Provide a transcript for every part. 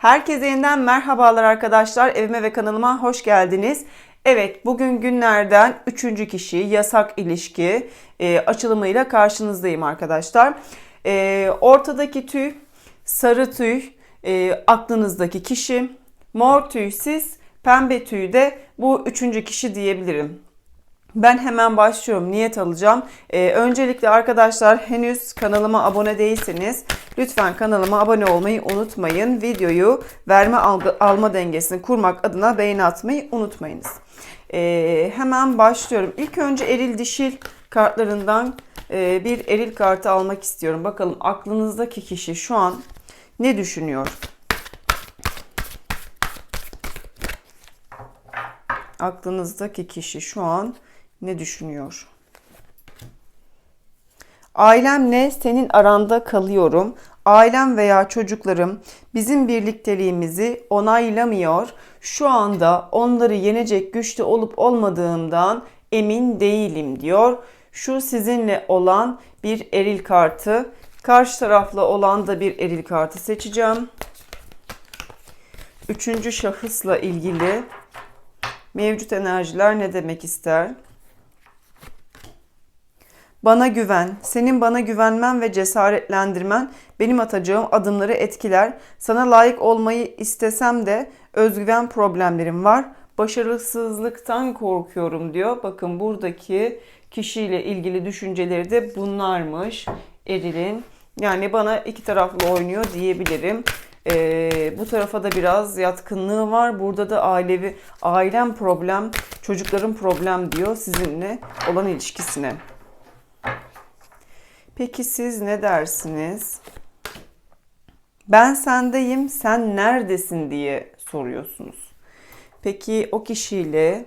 Herkese yeniden merhabalar arkadaşlar. Evime ve kanalıma hoş geldiniz. Evet bugün günlerden üçüncü kişi yasak ilişki e, açılımıyla karşınızdayım arkadaşlar. E, ortadaki tüy sarı tüy e, aklınızdaki kişi. Mor tüy siz pembe tüy de bu üçüncü kişi diyebilirim. Ben hemen başlıyorum. Niyet alacağım. Ee, öncelikle arkadaşlar henüz kanalıma abone değilseniz lütfen kanalıma abone olmayı unutmayın. Videoyu verme algı, alma dengesini kurmak adına beğeni atmayı unutmayınız. Ee, hemen başlıyorum. İlk önce eril dişil kartlarından e, bir eril kartı almak istiyorum. Bakalım aklınızdaki kişi şu an ne düşünüyor? Aklınızdaki kişi şu an ne düşünüyor? Ailemle senin aranda kalıyorum. Ailem veya çocuklarım bizim birlikteliğimizi onaylamıyor. Şu anda onları yenecek güçte olup olmadığımdan emin değilim diyor. Şu sizinle olan bir eril kartı. Karşı tarafla olan da bir eril kartı seçeceğim. Üçüncü şahısla ilgili mevcut enerjiler ne demek ister? Bana güven. Senin bana güvenmen ve cesaretlendirmen benim atacağım adımları etkiler. Sana layık olmayı istesem de özgüven problemlerim var. Başarısızlıktan korkuyorum diyor. Bakın buradaki kişiyle ilgili düşünceleri de bunlarmış. Eril'in. Yani bana iki taraflı oynuyor diyebilirim. Ee, bu tarafa da biraz yatkınlığı var. Burada da ailevi, ailem problem, çocukların problem diyor sizinle olan ilişkisine. Peki siz ne dersiniz? Ben sendeyim, sen neredesin diye soruyorsunuz. Peki o kişiyle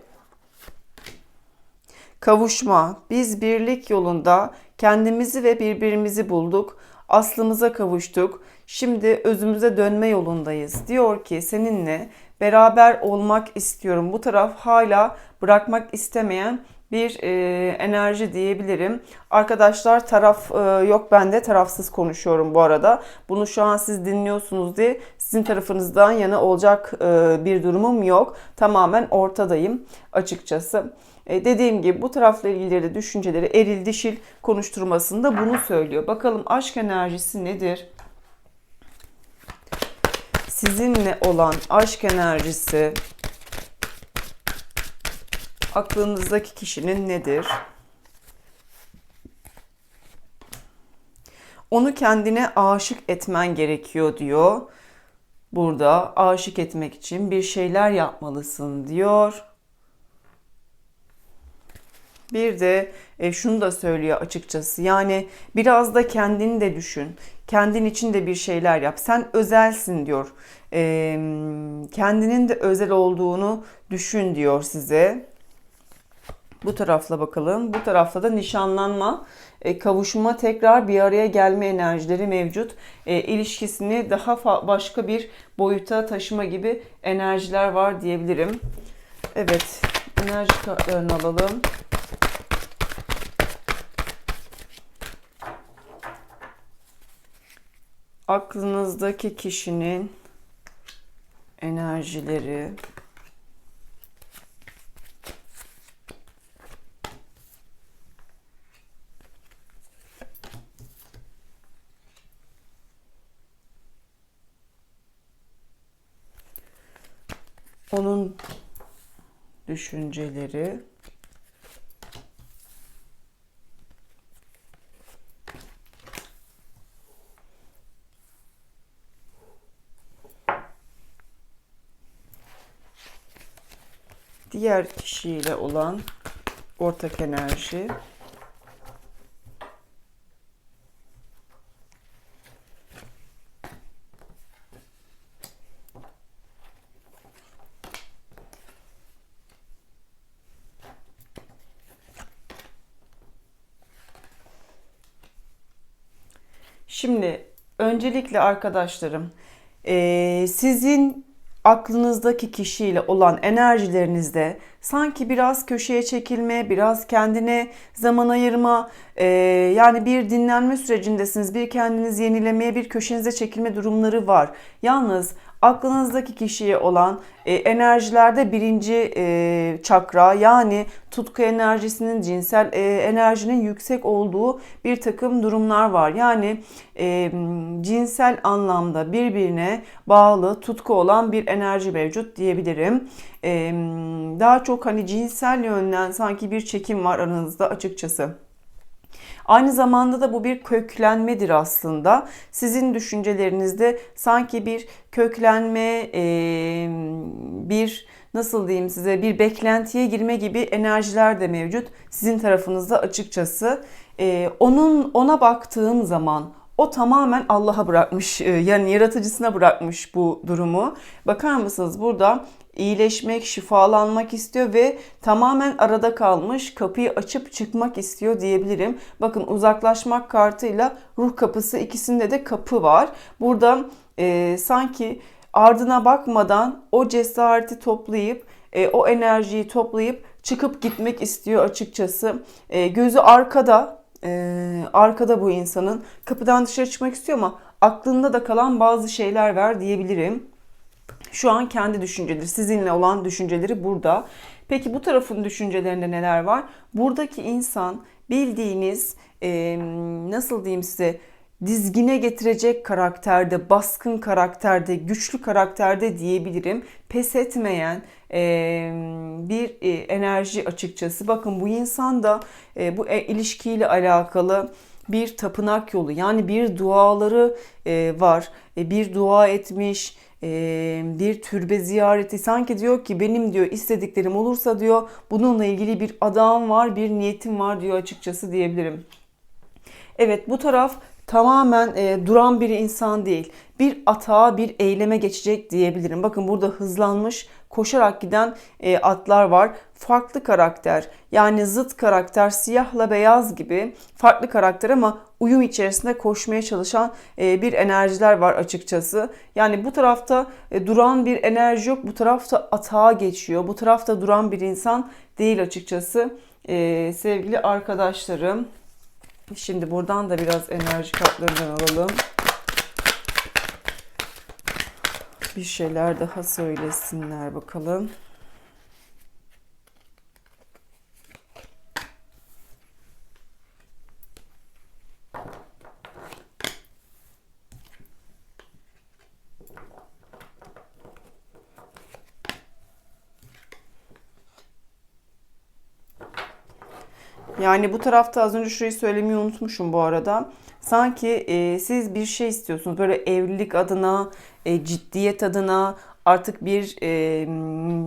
kavuşma, biz birlik yolunda kendimizi ve birbirimizi bulduk. Aslımıza kavuştuk. Şimdi özümüze dönme yolundayız. Diyor ki seninle beraber olmak istiyorum. Bu taraf hala bırakmak istemeyen bir e, enerji diyebilirim. Arkadaşlar taraf e, yok bende tarafsız konuşuyorum bu arada. Bunu şu an siz dinliyorsunuz diye sizin tarafınızdan yana olacak e, bir durumum yok. Tamamen ortadayım açıkçası. E, dediğim gibi bu tarafla ilgili de düşünceleri eril dişil konuşturmasında bunu söylüyor. Bakalım aşk enerjisi nedir? Sizinle olan aşk enerjisi aklınızdaki kişinin nedir? Onu kendine aşık etmen gerekiyor diyor. Burada aşık etmek için bir şeyler yapmalısın diyor. Bir de e, şunu da söylüyor açıkçası. Yani biraz da kendini de düşün. Kendin için de bir şeyler yap. Sen özelsin diyor. E, kendinin de özel olduğunu düşün diyor size. Bu tarafla bakalım. Bu tarafta da nişanlanma, e, kavuşma, tekrar bir araya gelme enerjileri mevcut. E, ilişkisini daha başka bir boyuta taşıma gibi enerjiler var diyebilirim. Evet, enerji kartlarını alalım. Aklınızdaki kişinin enerjileri, onun düşünceleri. Diğer kişiyle olan ortak enerji Şimdi öncelikle arkadaşlarım e, sizin aklınızdaki kişiyle olan enerjilerinizde sanki biraz köşeye çekilme, biraz kendine zaman ayırma, Ee, yani bir dinlenme sürecindesiniz. Bir kendinizi yenilemeye, bir köşenize çekilme durumları var. Yalnız aklınızdaki kişiye olan e, enerjilerde birinci e, çakra yani tutku enerjisinin cinsel e, enerjinin yüksek olduğu bir takım durumlar var. Yani e, cinsel anlamda birbirine bağlı tutku olan bir enerji mevcut diyebilirim. E, daha çok hani cinsel yönden sanki bir çekim var aranızda açıkçası. Aynı zamanda da bu bir köklenmedir aslında. Sizin düşüncelerinizde sanki bir köklenme, bir nasıl diyeyim size bir beklentiye girme gibi enerjiler de mevcut sizin tarafınızda açıkçası. Onun ona baktığım zaman o tamamen Allah'a bırakmış yani yaratıcısına bırakmış bu durumu. Bakar mısınız burada iyileşmek, şifalanmak istiyor ve tamamen arada kalmış kapıyı açıp çıkmak istiyor diyebilirim. Bakın uzaklaşmak kartıyla ruh kapısı ikisinde de kapı var. Burada e, sanki ardına bakmadan o cesareti toplayıp e, o enerjiyi toplayıp çıkıp gitmek istiyor açıkçası. E, gözü arkada, e, arkada bu insanın kapıdan dışarı çıkmak istiyor ama aklında da kalan bazı şeyler var diyebilirim. Şu an kendi düşünceleri, sizinle olan düşünceleri burada. Peki bu tarafın düşüncelerinde neler var? Buradaki insan bildiğiniz e, nasıl diyeyim size dizgine getirecek karakterde, baskın karakterde, güçlü karakterde diyebilirim. Pes etmeyen bir enerji açıkçası. Bakın bu insan da bu e, ilişkiyle alakalı bir tapınak yolu yani bir duaları var. E, bir dua etmiş, bir türbe ziyareti sanki diyor ki benim diyor istediklerim olursa diyor bununla ilgili bir adam var bir niyetim var diyor açıkçası diyebilirim. Evet bu taraf tamamen e, duran bir insan değil. Bir atağa, bir eyleme geçecek diyebilirim. Bakın burada hızlanmış, koşarak giden e, atlar var. Farklı karakter, yani zıt karakter, siyahla beyaz gibi farklı karakter ama uyum içerisinde koşmaya çalışan e, bir enerjiler var açıkçası. Yani bu tarafta e, duran bir enerji yok, bu tarafta atağa geçiyor. Bu tarafta duran bir insan değil açıkçası. E, sevgili arkadaşlarım, Şimdi buradan da biraz enerji kartlarından alalım. Bir şeyler daha söylesinler bakalım. Yani bu tarafta az önce şurayı söylemeyi unutmuşum bu arada. Sanki e, siz bir şey istiyorsunuz. Böyle evlilik adına, e, ciddiyet adına, artık bir e,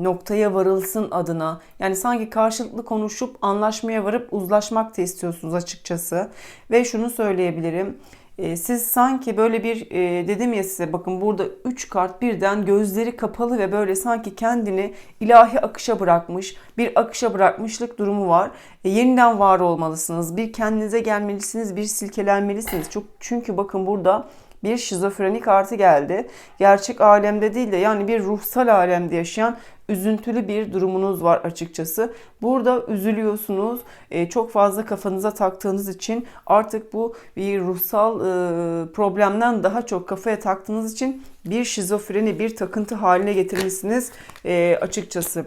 noktaya varılsın adına. Yani sanki karşılıklı konuşup anlaşmaya varıp uzlaşmak da istiyorsunuz açıkçası. Ve şunu söyleyebilirim. Ee, siz sanki böyle bir e, dedim ya size bakın burada 3 kart birden gözleri kapalı ve böyle sanki kendini ilahi akışa bırakmış bir akışa bırakmışlık durumu var. E, yeniden var olmalısınız. Bir kendinize gelmelisiniz, bir silkelenmelisiniz. Çok çünkü bakın burada bir şizofreni kartı geldi. Gerçek alemde değil de yani bir ruhsal alemde yaşayan üzüntülü bir durumunuz var açıkçası. Burada üzülüyorsunuz. E, çok fazla kafanıza taktığınız için artık bu bir ruhsal e, problemden daha çok kafaya taktığınız için bir şizofreni, bir takıntı haline getirmişsiniz e, açıkçası.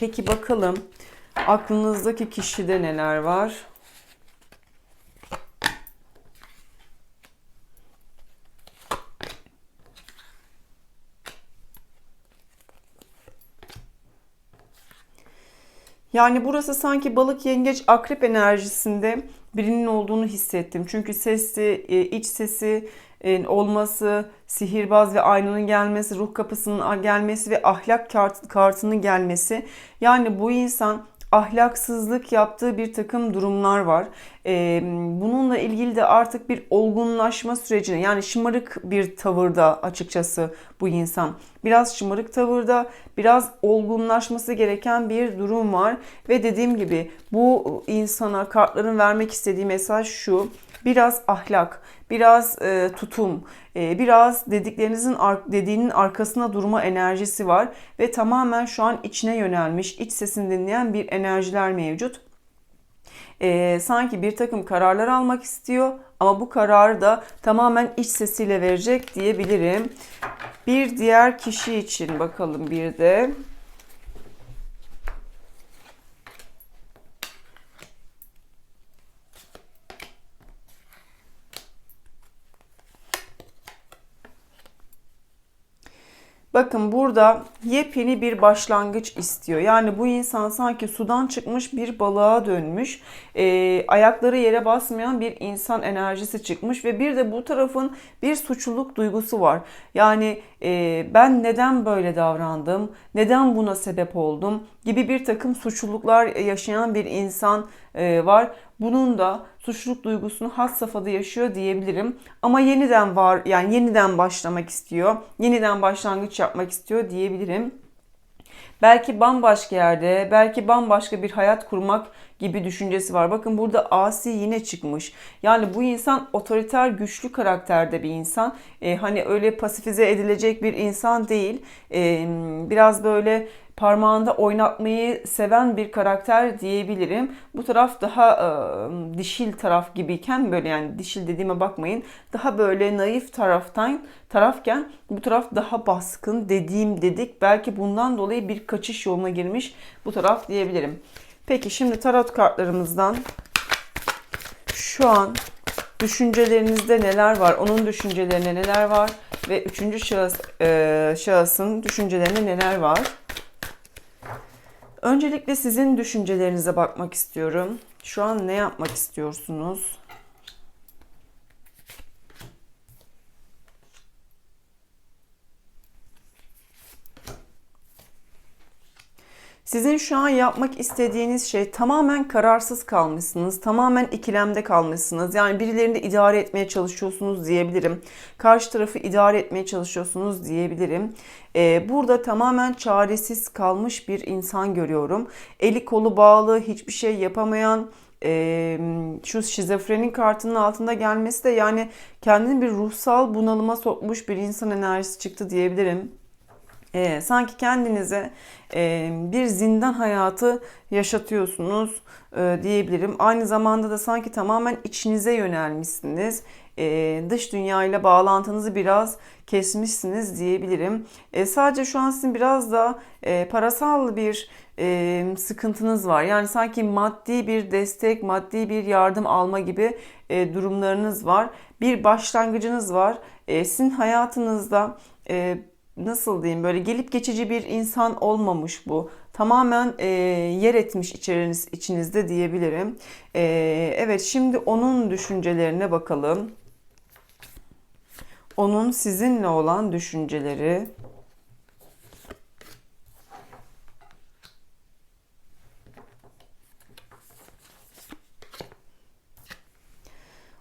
Peki bakalım aklınızdaki kişide neler var? Yani burası sanki balık yengeç akrep enerjisinde birinin olduğunu hissettim. Çünkü sesi, e, iç sesi e, olması, sihirbaz ve aynanın gelmesi, ruh kapısının gelmesi ve ahlak kartının gelmesi. Yani bu insan ahlaksızlık yaptığı bir takım durumlar var. Bununla ilgili de artık bir olgunlaşma sürecine yani şımarık bir tavırda açıkçası bu insan. Biraz şımarık tavırda, biraz olgunlaşması gereken bir durum var. Ve dediğim gibi bu insana kartların vermek istediği mesaj şu. Biraz ahlak, biraz e, tutum, e, biraz dediklerinizin dediğinin arkasına durma enerjisi var ve tamamen şu an içine yönelmiş, iç sesini dinleyen bir enerjiler mevcut. Ee, sanki bir takım kararlar almak istiyor ama bu kararı da tamamen iç sesiyle verecek diyebilirim. Bir diğer kişi için bakalım bir de. Bakın burada yepyeni bir başlangıç istiyor. Yani bu insan sanki sudan çıkmış bir balığa dönmüş. E, ayakları yere basmayan bir insan enerjisi çıkmış ve bir de bu tarafın bir suçluluk duygusu var. Yani e, ben neden böyle davrandım, neden buna sebep oldum gibi bir takım suçluluklar yaşayan bir insan var. Bunun da suçluluk duygusunu has safhada yaşıyor diyebilirim. Ama yeniden var yani yeniden başlamak istiyor. Yeniden başlangıç yapmak istiyor diyebilirim. Belki bambaşka yerde, belki bambaşka bir hayat kurmak gibi düşüncesi var. Bakın burada asi yine çıkmış. Yani bu insan otoriter, güçlü karakterde bir insan. Ee, hani öyle pasifize edilecek bir insan değil. Ee, biraz böyle parmağında oynatmayı seven bir karakter diyebilirim. Bu taraf daha e, dişil taraf gibiyken böyle yani dişil dediğime bakmayın. Daha böyle naif taraftan tarafken bu taraf daha baskın dediğim dedik. Belki bundan dolayı bir kaçış yoluna girmiş bu taraf diyebilirim. Peki şimdi tarot kartlarımızdan şu an düşüncelerinizde neler var? Onun düşüncelerine neler var? Ve üçüncü şahıs, e, şahısın düşüncelerine neler var? Öncelikle sizin düşüncelerinize bakmak istiyorum. Şu an ne yapmak istiyorsunuz? Sizin şu an yapmak istediğiniz şey tamamen kararsız kalmışsınız. Tamamen ikilemde kalmışsınız. Yani birilerini idare etmeye çalışıyorsunuz diyebilirim. Karşı tarafı idare etmeye çalışıyorsunuz diyebilirim. Ee, burada tamamen çaresiz kalmış bir insan görüyorum. Eli kolu bağlı, hiçbir şey yapamayan, e, şu şizofrenin kartının altında gelmesi de yani kendini bir ruhsal bunalıma sokmuş bir insan enerjisi çıktı diyebilirim. E, sanki kendinize e, bir zindan hayatı yaşatıyorsunuz e, diyebilirim. Aynı zamanda da sanki tamamen içinize yönelmişsiniz. E, dış dünya ile bağlantınızı biraz kesmişsiniz diyebilirim. E, sadece şu an sizin biraz da e, parasal bir e, sıkıntınız var. Yani sanki maddi bir destek, maddi bir yardım alma gibi e, durumlarınız var. Bir başlangıcınız var. E, sizin hayatınızda e, nasıl diyeyim böyle gelip geçici bir insan olmamış bu. Tamamen e, yer etmiş içeriniz, içinizde diyebilirim. E, evet şimdi onun düşüncelerine bakalım. Onun sizinle olan düşünceleri.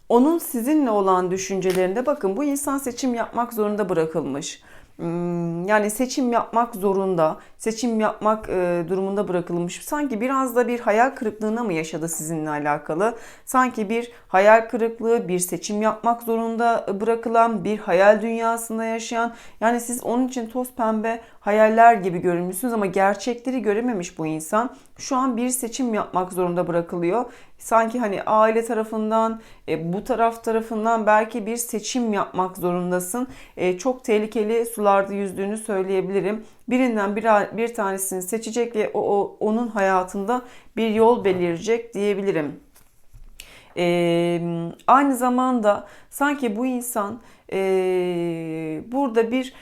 Onun sizinle olan düşüncelerinde bakın bu insan seçim yapmak zorunda bırakılmış. Hmm, yani seçim yapmak zorunda, seçim yapmak e, durumunda bırakılmış. Sanki biraz da bir hayal kırıklığına mı yaşadı sizinle alakalı? Sanki bir hayal kırıklığı, bir seçim yapmak zorunda bırakılan, bir hayal dünyasında yaşayan. Yani siz onun için toz pembe hayaller gibi görünmüşsünüz ama gerçekleri görememiş bu insan. Şu an bir seçim yapmak zorunda bırakılıyor. Sanki hani aile tarafından, e, bu taraf tarafından belki bir seçim yapmak zorundasın. E, çok tehlikeli sularda yüzdüğünü söyleyebilirim. Birinden bir, bir tanesini seçecek ve o, o onun hayatında bir yol belirecek diyebilirim. E, aynı zamanda sanki bu insan e, burada bir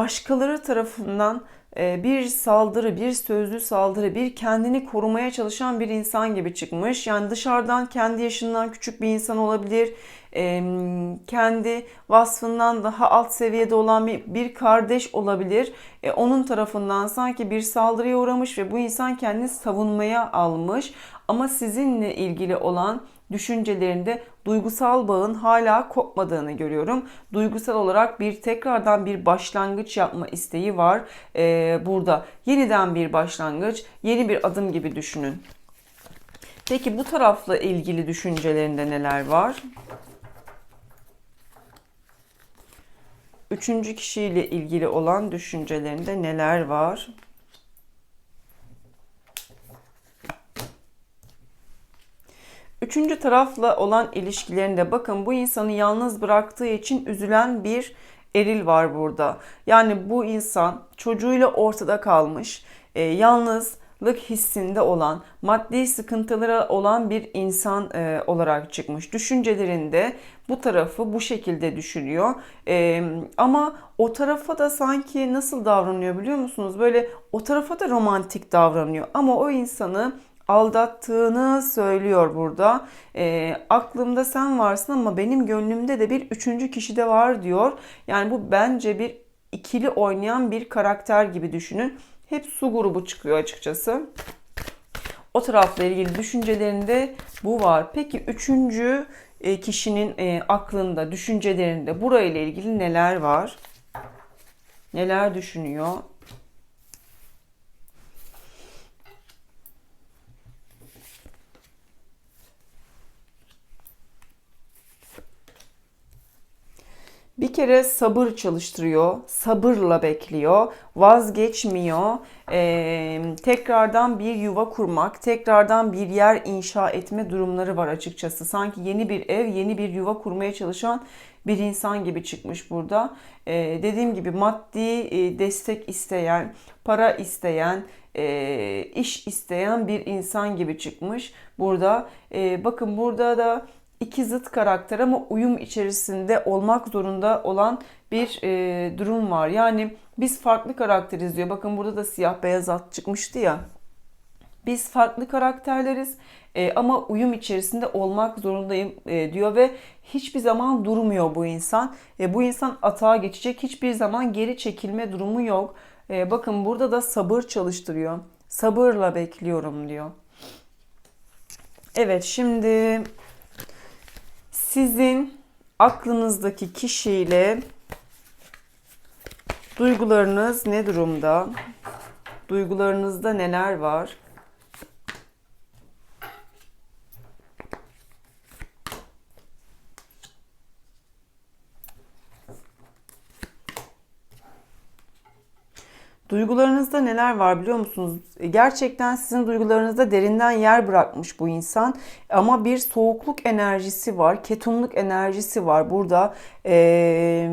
başkaları tarafından e, bir saldırı, bir sözlü saldırı, bir kendini korumaya çalışan bir insan gibi çıkmış. Yani dışarıdan kendi yaşından küçük bir insan olabilir. Kendi vasfından daha alt seviyede olan bir kardeş olabilir. E, onun tarafından sanki bir saldırıya uğramış ve bu insan kendini savunmaya almış. Ama sizinle ilgili olan düşüncelerinde duygusal bağın hala kopmadığını görüyorum. Duygusal olarak bir tekrardan bir başlangıç yapma isteği var ee, burada. Yeniden bir başlangıç, yeni bir adım gibi düşünün. Peki bu tarafla ilgili düşüncelerinde neler var? Üçüncü kişiyle ilgili olan düşüncelerinde neler var? Üçüncü tarafla olan ilişkilerinde bakın bu insanı yalnız bıraktığı için üzülen bir eril var burada. Yani bu insan çocuğuyla ortada kalmış, e, yalnızlık hissinde olan, maddi sıkıntıları olan bir insan e, olarak çıkmış. Düşüncelerinde bu tarafı bu şekilde düşünüyor. E, ama o tarafa da sanki nasıl davranıyor biliyor musunuz? Böyle o tarafa da romantik davranıyor. Ama o insanı aldattığını söylüyor burada. E, aklımda sen varsın ama benim gönlümde de bir üçüncü kişi de var diyor. Yani bu bence bir ikili oynayan bir karakter gibi düşünün. Hep su grubu çıkıyor açıkçası. O tarafla ilgili düşüncelerinde bu var. Peki üçüncü e, kişinin e, aklında, düşüncelerinde burayla ilgili neler var? Neler düşünüyor? Bir kere sabır çalıştırıyor, sabırla bekliyor, vazgeçmiyor. Ee, tekrardan bir yuva kurmak, tekrardan bir yer inşa etme durumları var açıkçası. Sanki yeni bir ev, yeni bir yuva kurmaya çalışan bir insan gibi çıkmış burada. Ee, dediğim gibi maddi e, destek isteyen, para isteyen, e, iş isteyen bir insan gibi çıkmış burada. E, bakın burada da iki zıt karakter ama uyum içerisinde olmak zorunda olan bir e, durum var. Yani biz farklı karakteriz diyor. Bakın burada da siyah beyaz at çıkmıştı ya. Biz farklı karakterleriz e, ama uyum içerisinde olmak zorundayım e, diyor ve hiçbir zaman durmuyor bu insan. E, bu insan atağa geçecek. Hiçbir zaman geri çekilme durumu yok. E, bakın burada da sabır çalıştırıyor. Sabırla bekliyorum diyor. Evet şimdi sizin aklınızdaki kişiyle duygularınız ne durumda? Duygularınızda neler var? Duygularınızda neler var biliyor musunuz? Gerçekten sizin duygularınızda derinden yer bırakmış bu insan. Ama bir soğukluk enerjisi var, ketumluk enerjisi var. Burada ee,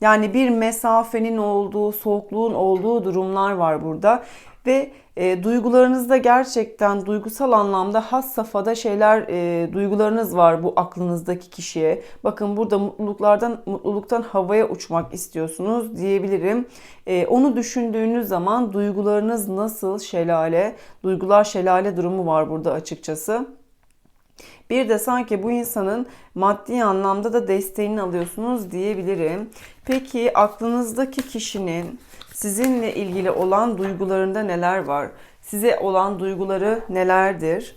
yani bir mesafenin olduğu, soğukluğun olduğu durumlar var burada. Ve e, duygularınızda gerçekten duygusal anlamda has safhada şeyler, e, duygularınız var bu aklınızdaki kişiye. Bakın burada mutluluklardan, mutluluktan havaya uçmak istiyorsunuz diyebilirim. E, onu düşündüğünüz zaman duygularınız nasıl şelale, duygular şelale durumu var burada açıkçası. Bir de sanki bu insanın maddi anlamda da desteğini alıyorsunuz diyebilirim. Peki aklınızdaki kişinin sizinle ilgili olan duygularında neler var? Size olan duyguları nelerdir?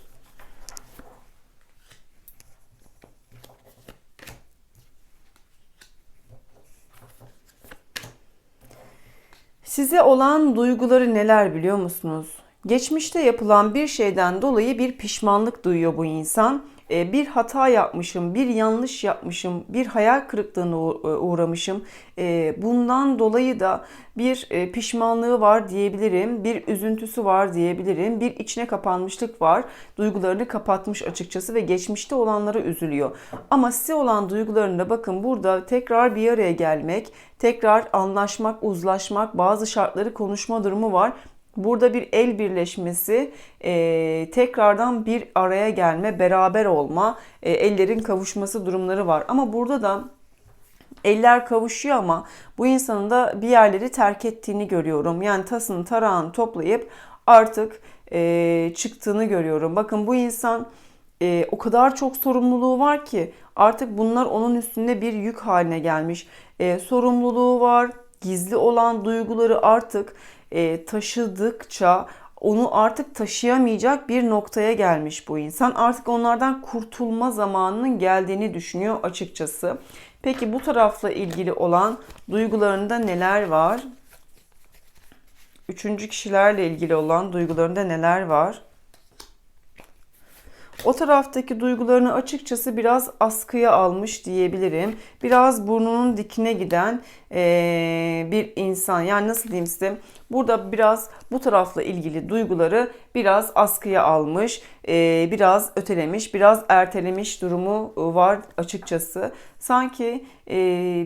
Size olan duyguları neler biliyor musunuz? Geçmişte yapılan bir şeyden dolayı bir pişmanlık duyuyor bu insan bir hata yapmışım, bir yanlış yapmışım, bir hayal kırıklığına e, uğramışım. E, bundan dolayı da bir pişmanlığı var diyebilirim, bir üzüntüsü var diyebilirim, bir içine kapanmışlık var. Duygularını kapatmış açıkçası ve geçmişte olanlara üzülüyor. Ama size olan duygularında bakın burada tekrar bir araya gelmek, tekrar anlaşmak, uzlaşmak, bazı şartları konuşma durumu var Burada bir el birleşmesi, e, tekrardan bir araya gelme, beraber olma, e, ellerin kavuşması durumları var. Ama burada da eller kavuşuyor ama bu insanın da bir yerleri terk ettiğini görüyorum. Yani tasını tarağını toplayıp artık e, çıktığını görüyorum. Bakın bu insan e, o kadar çok sorumluluğu var ki artık bunlar onun üstünde bir yük haline gelmiş. E, sorumluluğu var, gizli olan duyguları artık e, taşıdıkça onu artık taşıyamayacak bir noktaya gelmiş bu insan. Artık onlardan kurtulma zamanının geldiğini düşünüyor açıkçası. Peki bu tarafla ilgili olan duygularında neler var? Üçüncü kişilerle ilgili olan duygularında neler var? O taraftaki duygularını açıkçası biraz askıya almış diyebilirim. Biraz burnunun dikine giden e, bir insan. Yani nasıl diyeyim size? Burada biraz bu tarafla ilgili duyguları biraz askıya almış, e, biraz ötelemiş, biraz ertelemiş durumu var açıkçası. Sanki e,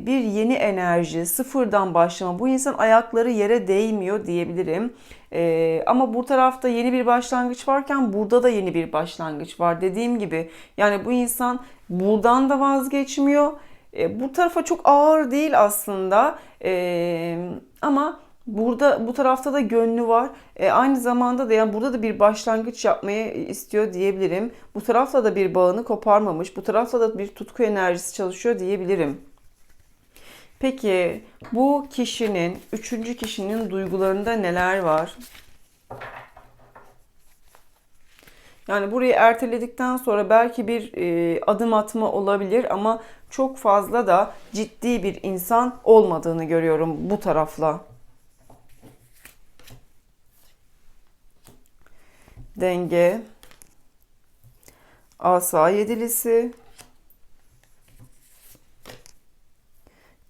bir yeni enerji, sıfırdan başlama. Bu insan ayakları yere değmiyor diyebilirim. E, ama bu tarafta yeni bir başlangıç varken burada da yeni bir başlangıç var. Dediğim gibi yani bu insan buradan da vazgeçmiyor. E, bu tarafa çok ağır değil aslında. E, ama Burada bu tarafta da gönlü var. E, aynı zamanda da yani burada da bir başlangıç yapmayı istiyor diyebilirim. Bu tarafta da bir bağını koparmamış. Bu tarafta da bir tutku enerjisi çalışıyor diyebilirim. Peki bu kişinin, üçüncü kişinin duygularında neler var? Yani burayı erteledikten sonra belki bir e, adım atma olabilir ama çok fazla da ciddi bir insan olmadığını görüyorum bu tarafla. Denge, asa yedilisi,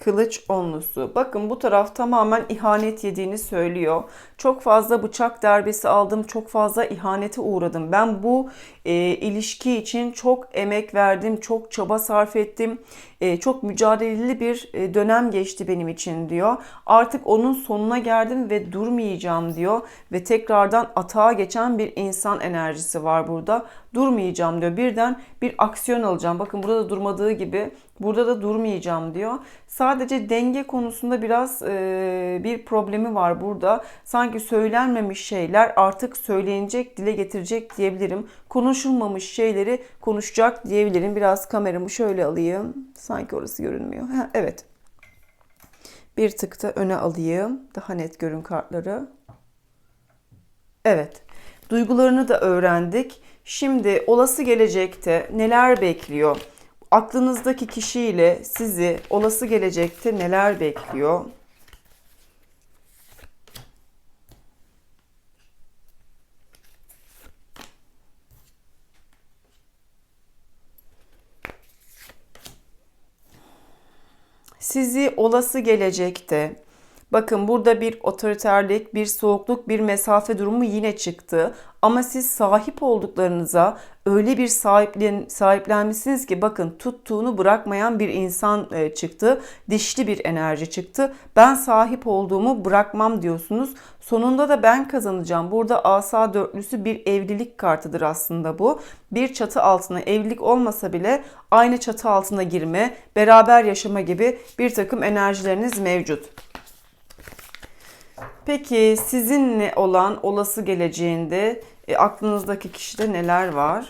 Kılıç onlusu. Bakın bu taraf tamamen ihanet yediğini söylüyor. Çok fazla bıçak darbesi aldım, çok fazla ihanete uğradım. Ben bu e, ilişki için çok emek verdim, çok çaba sarf ettim. E, çok mücadeleli bir e, dönem geçti benim için diyor. Artık onun sonuna geldim ve durmayacağım diyor. Ve tekrardan atağa geçen bir insan enerjisi var burada. Durmayacağım diyor. Birden bir aksiyon alacağım. Bakın burada da durmadığı gibi burada da durmayacağım diyor. Sadece denge konusunda biraz e, bir problemi var burada. Sanki söylenmemiş şeyler artık söylenecek, dile getirecek diyebilirim. Konuşulmamış şeyleri konuşacak diyebilirim. Biraz kameramı şöyle alayım. Sanki orası görünmüyor. Ha, evet. Bir tık da öne alayım. Daha net görün kartları. Evet. Duygularını da öğrendik. Şimdi olası gelecekte neler bekliyor? Aklınızdaki kişiyle sizi olası gelecekte neler bekliyor? sizi olası gelecekte Bakın burada bir otoriterlik, bir soğukluk, bir mesafe durumu yine çıktı. Ama siz sahip olduklarınıza öyle bir sahiplen, sahiplenmişsiniz ki bakın tuttuğunu bırakmayan bir insan e, çıktı. Dişli bir enerji çıktı. Ben sahip olduğumu bırakmam diyorsunuz. Sonunda da ben kazanacağım. Burada asa dörtlüsü bir evlilik kartıdır aslında bu. Bir çatı altına evlilik olmasa bile aynı çatı altına girme, beraber yaşama gibi bir takım enerjileriniz mevcut. Peki sizinle olan olası geleceğinde e, aklınızdaki kişide neler var?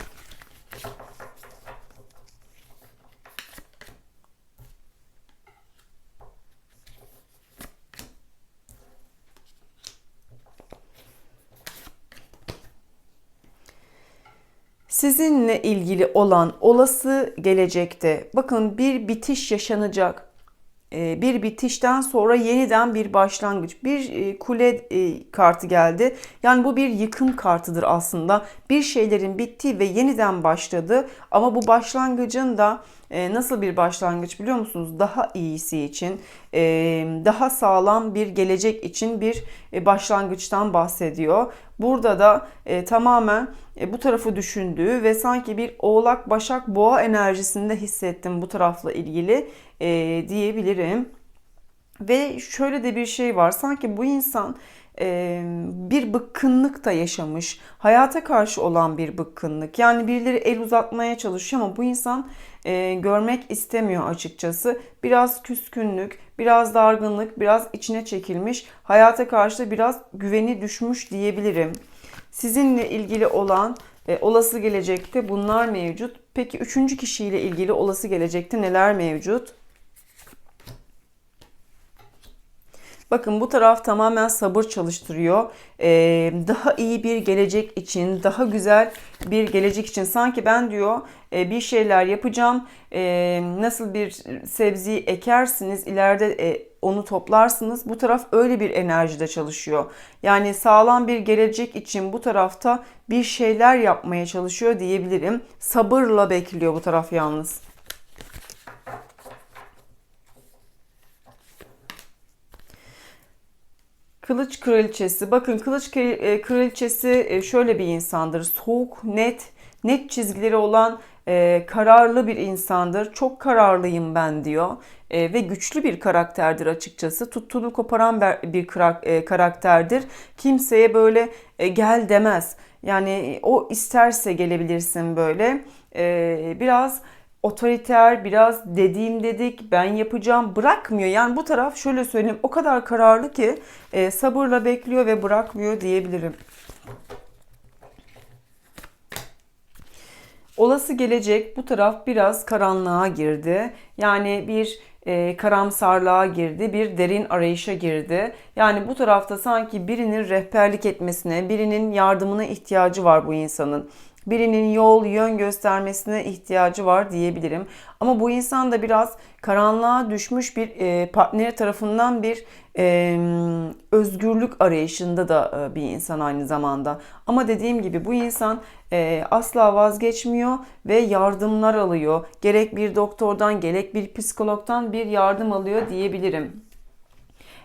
Sizinle ilgili olan olası gelecekte bakın bir bitiş yaşanacak bir bitişten sonra yeniden bir başlangıç. Bir e, kule e, kartı geldi. Yani bu bir yıkım kartıdır aslında. Bir şeylerin bittiği ve yeniden başladı. Ama bu başlangıcın da nasıl bir başlangıç biliyor musunuz? Daha iyisi için, daha sağlam bir gelecek için bir başlangıçtan bahsediyor. Burada da tamamen bu tarafı düşündüğü ve sanki bir oğlak, başak, boğa enerjisinde hissettim bu tarafla ilgili e, diyebilirim. Ve şöyle de bir şey var. Sanki bu insan e, bir bıkkınlık da yaşamış. Hayata karşı olan bir bıkkınlık. Yani birileri el uzatmaya çalışıyor ama bu insan e, görmek istemiyor açıkçası. Biraz küskünlük, biraz dargınlık, biraz içine çekilmiş. Hayata karşı biraz güveni düşmüş diyebilirim. Sizinle ilgili olan e, olası gelecekte bunlar mevcut. Peki üçüncü kişiyle ilgili olası gelecekte neler mevcut? Bakın bu taraf tamamen sabır çalıştırıyor. Ee, daha iyi bir gelecek için, daha güzel bir gelecek için. Sanki ben diyor e, bir şeyler yapacağım. E, nasıl bir sebzeyi ekersiniz, ileride e, onu toplarsınız. Bu taraf öyle bir enerjide çalışıyor. Yani sağlam bir gelecek için bu tarafta bir şeyler yapmaya çalışıyor diyebilirim. Sabırla bekliyor bu taraf yalnız. Kılıç kraliçesi. Bakın kılıç e, kraliçesi e, şöyle bir insandır. Soğuk, net, net çizgileri olan e, kararlı bir insandır. Çok kararlıyım ben diyor. E, ve güçlü bir karakterdir açıkçası. Tuttuğunu koparan bir e, karakterdir. Kimseye böyle e, gel demez. Yani o isterse gelebilirsin böyle. E, biraz otoriter, biraz dediğim dedik, ben yapacağım bırakmıyor. Yani bu taraf şöyle söyleyeyim o kadar kararlı ki e, sabırla bekliyor ve bırakmıyor diyebilirim. Olası gelecek bu taraf biraz karanlığa girdi. Yani bir e, karamsarlığa girdi, bir derin arayışa girdi. Yani bu tarafta sanki birinin rehberlik etmesine, birinin yardımına ihtiyacı var bu insanın. Birinin yol, yön göstermesine ihtiyacı var diyebilirim. Ama bu insan da biraz karanlığa düşmüş bir e, partner tarafından bir e, özgürlük arayışında da e, bir insan aynı zamanda. Ama dediğim gibi bu insan e, asla vazgeçmiyor ve yardımlar alıyor. Gerek bir doktordan gerek bir psikologdan bir yardım alıyor diyebilirim.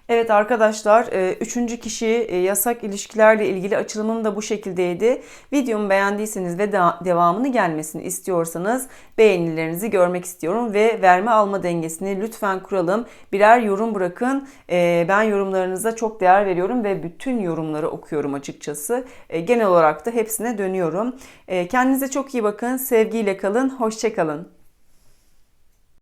Evet arkadaşlar, e, üçüncü kişi e, yasak ilişkilerle ilgili açılımım da bu şekildeydi. Videomu beğendiyseniz ve de- devamını gelmesini istiyorsanız beğenilerinizi görmek istiyorum ve verme alma dengesini lütfen kuralım. Birer yorum bırakın. E, Ben yorumlarınıza çok değer veriyorum ve bütün yorumları okuyorum açıkçası. Genel olarak da hepsine dönüyorum. Kendinize çok iyi bakın, sevgiyle kalın, hoşça kalın.